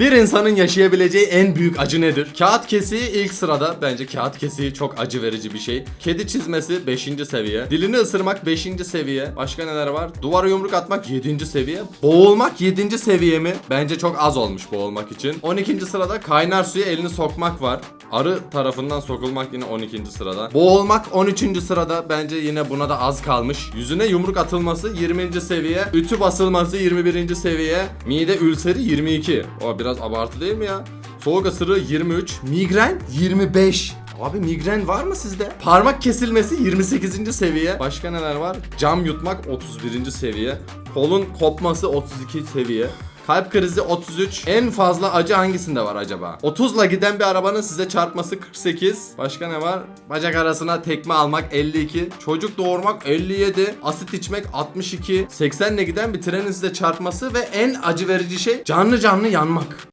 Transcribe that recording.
Bir insanın yaşayabileceği en büyük acı nedir? Kağıt kesiği ilk sırada. Bence kağıt kesiği çok acı verici bir şey. Kedi çizmesi 5. seviye. Dilini ısırmak 5. seviye. Başka neler var? Duvara yumruk atmak 7. seviye. Boğulmak 7. seviye mi? Bence çok az olmuş boğulmak için. 12. sırada kaynar suya elini sokmak var. Arı tarafından sokulmak yine 12. sırada. Boğulmak 13. sırada. Bence yine buna da az kalmış. Yüzüne yumruk atılması 20. seviye. Ütü basılması 21. seviye. Mide ülseri 22. O biraz abartı değil mi ya? Soğuk ısırığı 23. Migren 25. Abi migren var mı sizde? Parmak kesilmesi 28. seviye. Başka neler var? Cam yutmak 31. seviye. Kolun kopması 32 seviye. Kalp krizi 33. En fazla acı hangisinde var acaba? 30'la giden bir arabanın size çarpması 48. Başka ne var? Bacak arasına tekme almak 52. Çocuk doğurmak 57. Asit içmek 62. 80'le giden bir trenin size çarpması ve en acı verici şey canlı canlı yanmak.